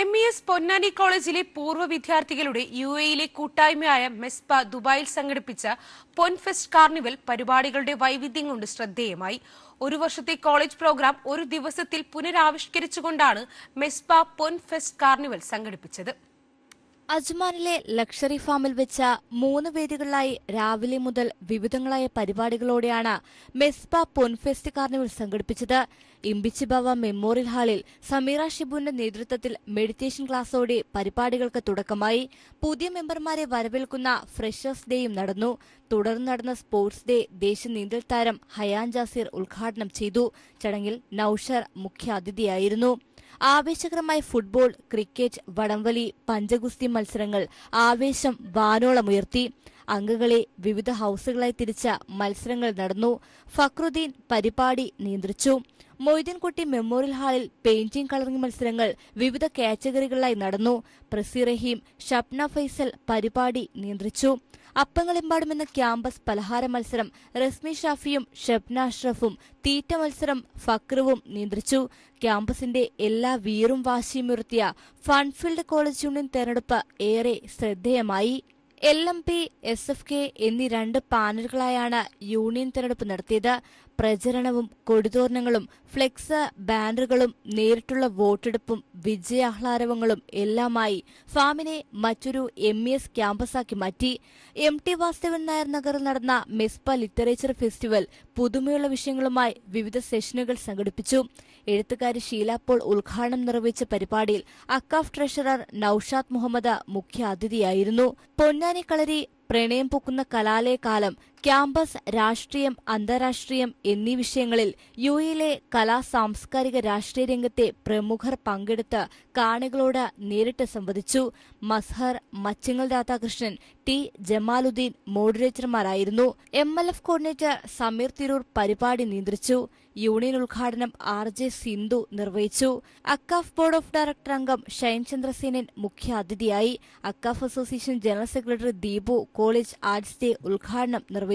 M E S Ponnani കോളേജിലെ പൂർവ വിദ്യാർത്ഥികളുടെ യു എയിലെ കൂട്ടായ്മയായ മെസ്പ ദുബായിൽ സംഘടിപ്പിച്ച പൊൻഫെസ്റ്റ് കാർണിവൽ പരിപാടികളുടെ വൈവിധ്യം കൊണ്ട് ശ്രദ്ധേയമായി. ഒരു വർഷത്തെ കോളേജ് പ്രോഗ്രാം ഒരു ദിവസത്തിൽ പുനരാവിഷ്കരിച്ചുകൊണ്ടാണ് മെസ്പ പൊൻഫെസ്റ്റ് കാർണിവൽ സംഘടിപ്പിച്ചത്. അജ്മാനിലെ ലക്ഷറി ഫാമിൽ വെച്ച മൂന്ന് വേദികളിലായി രാവിലെ മുതൽ വിവിധങ്ങളായ പരിപാടികളോടെയാണ് മെസ്പ പൊൻഫെസ്റ്റ് കാർണിവൽ സംഘടിപ്പിച്ചത് ഇമ്പിച്ചിബാവ മെമ്മോറിയൽ ഹാളിൽ സമീറ ഷിബുവിന്റെ നേതൃത്വത്തിൽ മെഡിറ്റേഷൻ ക്ലാസ്സോടെ പരിപാടികൾക്ക് തുടക്കമായി. പുതിയ മെമ്പർമാരെ വരവേൽക്കുന്ന ഫ്രഷേഴ്സ് ഡേയും നടന്നു. തുടർന്ന് നടന്ന സ്പോർട്സ് ഡേ ദേശീയ നീന്തൽ താരം ഹയാൻ ജാസീർ ഉദ്ഘാടനം ചെയ്തു. ചടങ്ങിൽ നൌഷർ മുഖ്യാതിഥിയായിരുന്നു. ആവേശകരമായ ഫുട്ബോൾ ക്രിക്കറ്റ് വടംവലി പഞ്ചഗുസ്തി മത്സരങ്ങൾ ആവേശം വാനോളമുയർത്തി അംഗങ്ങളെ വിവിധ ഹൌസുകളായി തിരിച്ച മത്സരങ്ങൾ നടന്നു. ഫക്രുദ്ദീൻ പരിപാടി നിയന്ത്രിച്ചു. മൊയ്തീൻകുട്ടി മെമ്മോറിയൽ ഹാളിൽ പെയിന്റിംഗ് കളറിംഗ് മത്സരങ്ങൾ വിവിധ കാറ്റഗറികളിലായി നടന്നു. പ്രസി റഹീം ഷപ്ന ഫൈസൽ പരിപാടി നിയന്ത്രിച്ചു. അപ്പങ്ങളെമ്പാടും എന്ന ക്യാമ്പസ് പലഹാര മത്സരം റസ്മി ഷാഫിയും ഷബ്ന അഷ്റഫും തീറ്റ മത്സരം ഫക്രുവും നിയന്ത്രിച്ചു. ക്യാമ്പസിന്റെ എല്ലാ വീറും വാശിയും ഉയർത്തിയ ഫൺഫീൽഡ് കോളേജ് യൂണിയൻ തെരഞ്ഞെടുപ്പ് ഏറെ ശ്രദ്ധേയമായി. L M P S F K എന്നീ രണ്ട് പാനലുകളായാണ് യൂണിയൻ തെരഞ്ഞെടുപ്പ് നടത്തിയത്. പ്രചരണവും കൊടിതോരണങ്ങളും ഫ്ലെക്സ് ബാനറുകളും നേരിട്ടുള്ള വോട്ടെടുപ്പും വിജയാഹ്ലാരവങ്ങളും എല്ലാമായി ഫാമിനെ മറ്റൊരു എം ഇ എസ് ക്യാമ്പസാക്കി മാറ്റി. എം ടി വാസുദേവൻ നായർ നഗറിൽ നടന്ന മെസ്പ ലിറ്ററേച്ചർ ഫെസ്റ്റിവൽ പുതുമയുള്ള വിഷയങ്ങളുമായി വിവിധ സെഷനുകൾ സംഘടിപ്പിച്ചു. എഴുത്തുകാരി ഷീല പോൾ ഉദ്ഘാടനം നിർവഹിച്ച പരിപാടിയിൽ അക്കാഫ് ട്രഷറർ നൌഷാദ് മുഹമ്മദ് മുഖ്യാതിഥിയായിരുന്നു. പൊന്നാനി കളരി പ്രണയം പൂക്കുന്ന കലാലയ കാലം ക്യാമ്പസ് രാഷ്ട്രീയം അന്താരാഷ്ട്രീയം എന്നീ വിഷയങ്ങളിൽ യു എയിലെ കലാ സാംസ്കാരിക രാഷ്ട്രീയ രംഗത്തെ പ്രമുഖർ പങ്കെടുത്ത് കാണികളോട് നേരിട്ട് സംവദിച്ചു. Mazhar Machingal Radhakrishnan T Jamaluddin മോഡറേറ്റർമാരായിരുന്നു. M L F coordinator Sameer Tirur പരിപാടി നിയന്ത്രിച്ചു. യൂണിയൻ ഉദ്ഘാടനം ആർ ജെ സിന്ധു നിർവഹിച്ചു. അക്കാഫ് ബോർഡ് ഓഫ് ഡയറക്ടർ അംഗം ഷൈൻ ചന്ദ്രസേനൻ മുഖ്യ അതിഥിയായി AKCAF association general secretary Deepu college arts day ഉദ്ഘാടനം നിർവഹിച്ചു.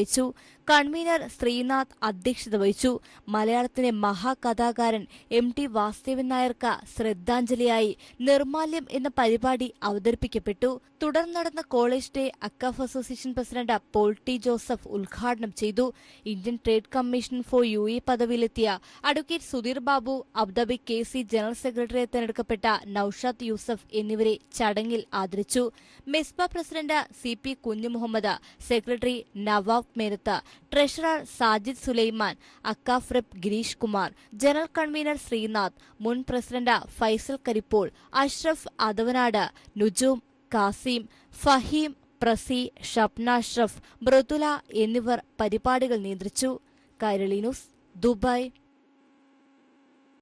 കൺവീനർ ശ്രീനാഥ് അധ്യക്ഷത വഹിച്ചു. മലയാളത്തിലെ മഹാകഥാകാരൻ എം ടി വാസുദേവൻ നായർക്ക് ശ്രദ്ധാഞ്ജലിയായി നിർമാല്യം എന്ന പരിപാടി അവതരിപ്പിക്കപ്പെട്ടു. തുടർന്ന് നടന്ന college day AKCAF association president Paul T Joseph ഉദ്ഘാടനം ചെയ്തു. Indian trade commission for U A പദവിയിലെത്തിയ advocate Sudheer Babu Abu Dhabi K C general സെക്രട്ടറിയെ തെരഞ്ഞെടുക്കപ്പെട്ട നൌഷാദ് യൂസഫ് എന്നിവരെ ചടങ്ങിൽ ആദരിച്ചു. Mesba president C P Kunjumuhammad secretary Nawab Merath treasurer Sajid Sulaiman AKCAF rep Girish Kumar general convener Sreenath മുൻ president Faisal Karippol Ashraf Adavanad Nujoom Kasim Faheem പ്രസി ഷപ്ന അഷ്റഫ് മൃദുല എന്നിവർ പരിപാടികൾ നിയന്ത്രിച്ചു. Kairali news Dubai.